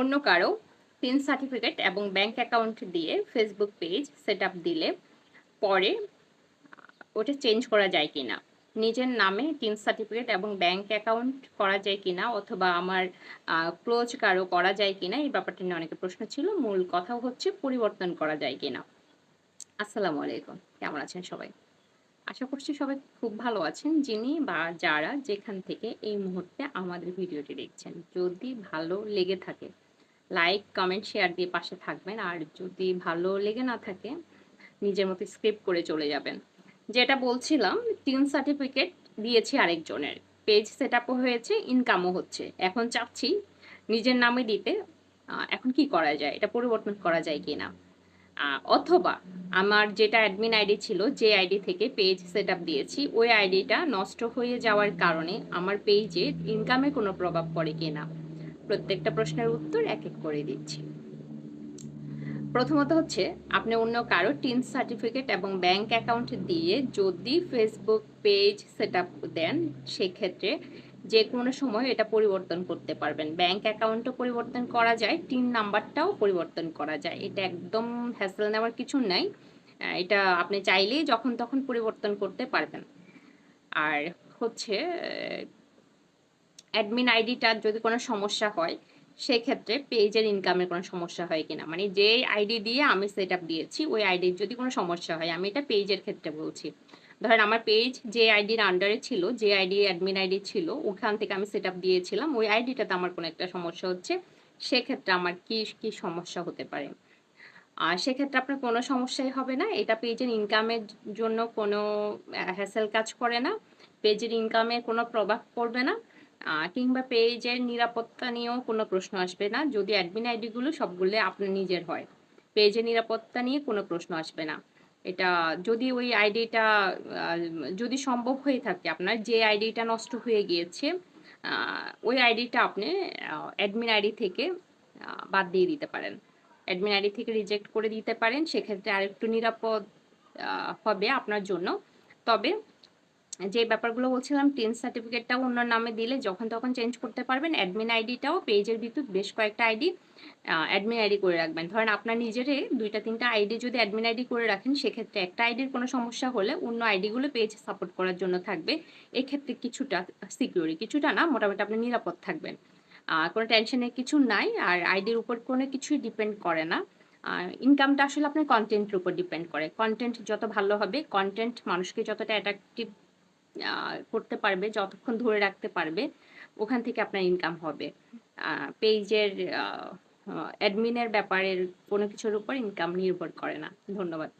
অন্য কারও pin certificate এবং ব্যাংক অ্যাকাউন্ট দিয়ে ফেসবুক পেজ সেট দিলে পরে ওটা চেঞ্জ করা যায় কি না নিজের নামে টিন সার্টিফিকেট এবং ব্যাংক অ্যাকাউন্ট করা যায় কি না অথবা আমার ক্লোজ কারও করা যায় কি না এই ব্যাপারটা নিয়ে অনেকে প্রশ্ন ছিল। মূল কথা হচ্ছে পরিবর্তন করা যায় কি না আসসালামু আলাইকুম। কেমন আছেন সবাই? আশা করছি সবাই খুব ভালো আছেন। যিনি বা যারা যেখান থেকে এই মুহূর্তে আমাদের ভিডিওটি দেখছেন, যদি ভালো লেগে থাকে লাইক কমেন্ট শেয়ার দিয়ে পাশে থাকবেন। আর যদি ভালো লেগে না থাকে, নিজের মতো স্ক্রিপ্ট করে চলে যাবেন। যেটা বলছিলাম টিন সার্টিফিকেট দিয়েছি আরেকজনের। পেজ সেট আপও হয়েছে ইনকামও হচ্ছে। এখন চাচ্ছি নিজের নামে দিতে। এখন কি করা যায়? এটা পরিবর্তন করা যায় কি না অথবা আমার যেটা অ্যাডমিন আইডি ছিল, যে আইডি থেকে পেজ সেট আপ দিয়েছি, ওই আইডিটা নষ্ট হয়ে যাওয়ার কারণে আমার পেজে ইনকামে কোনো প্রভাব পড়ে কি না প্রত্যেকটা প্রশ্নের উত্তর এক এক করে দিচ্ছি। প্রথমত হচ্ছে, আপনি অন্য কারও টিন সার্টিফিকেট এবং ব্যাংক অ্যাকাউন্ট দিয়ে যদি ফেসবুক পেজ সেট আপ দেন, সেক্ষেত্রে যে কোনো সময় এটা পরিবর্তন করতে পারবেন। ব্যাংক অ্যাকাউন্টও পরিবর্তন করা যায়, টিন নাম্বারটাও পরিবর্তন করা যায়। এটা একদম হ্যাসেল নেওয়ার কিছু নাই। এটা আপনি চাইলেই যখন তখন পরিবর্তন করতে পারবেন। আর হচ্ছে অ্যাডমিন আইডিটার যদি কোনো সমস্যা হয়, সেক্ষেত্রে পেজের ইনকামের কোনো সমস্যা হয় কিনা। মানে যে আইডি দিয়ে আমি সেট দিয়েছি, ওই আইডির যদি কোনো সমস্যা হয়, আমি এটা পেজের ক্ষেত্রে বলছি। ধরেন আমার পেজ যে আইডির আন্ডারে ছিল, যে আইডি অ্যাডমিন আইডি ছিল, ওখান থেকে আমি সেট দিয়েছিলাম, ওই আইডিটাতে আমার কোনো একটা সমস্যা হচ্ছে, সেক্ষেত্রে আমার কি কি সমস্যা হতে পারে? আর সেক্ষেত্রে আপনার কোনো সমস্যাই হবে না, এটা পেজের ইনকামের জন্য কোনো হ্যাসেল কাজ করে না পেজের ইনকামে কোনো প্রভাব পড়বে না। কিংবা পেজের নিরাপত্তা নিয়েও কোনো প্রশ্ন আসবে না। যদি অ্যাডমিন আইডিগুলো সবগুলো আপনার নিজের হয়, পেজের নিরাপত্তা নিয়ে কোনো প্রশ্ন আসবে না। এটা যদি ওই আইডিটা যদি সম্ভব হয়ে থাকে আপনার, যে আইডিটা নষ্ট হয়ে গিয়েছে ওই আইডিটা আপনি অ্যাডমিন আইডি থেকে বাদ দিয়ে দিতে পারেন। অ্যাডমিন আইডি থেকে রিজেক্ট করে দিতে পারেন। সেক্ষেত্রে আরেকটু নিরাপদ হবে আপনার জন্য। তবে যে ব্যাপারগুলো বলছিলাম টেন সার্টিফিকেটটাও অন্য নামে দিলে যখন তখন চেঞ্জ করতে পারবেন। অ্যাডমিন আইডিটাও পেজের ভিতর বেশ কয়েকটা আইডি অ্যাডমিন আইডি করে রাখবেন। ধরেন আপনার নিজেরে দুইটা, তিনটা আইডি যদি অ্যাডমিন আইডি করে রাখেন, সেক্ষেত্রে একটা আইডির কোনো সমস্যা হলে অন্য আইডিগুলো পেজ সাপোর্ট করার জন্য থাকবে। এক্ষেত্রে কিছুটা সিকিউরি কিছুটা না, মোটামুটি আপনি নিরাপদ থাকবেন। কোনো টেনশনের কিছু নাই, আর আইডির উপর কোনো কিছুই ডিপেন্ড করে না। ইনকামটা আসলে আপনার কন্টেন্টের উপর ডিপেন্ড করে। কন্টেন্ট যত ভালো হবে কন্টেন্ট মানুষকে যতটা অ্যাট্রাকটিভ করতে পারবে, যতক্ষণ ধরে রাখতে পারবে, ওখান থেকে আপনার ইনকাম হবে। পেজের অ্যাডমিনের ব্যাপারের কোনো কিছুর উপর ইনকাম নির্ভর করে না। ধন্যবাদ।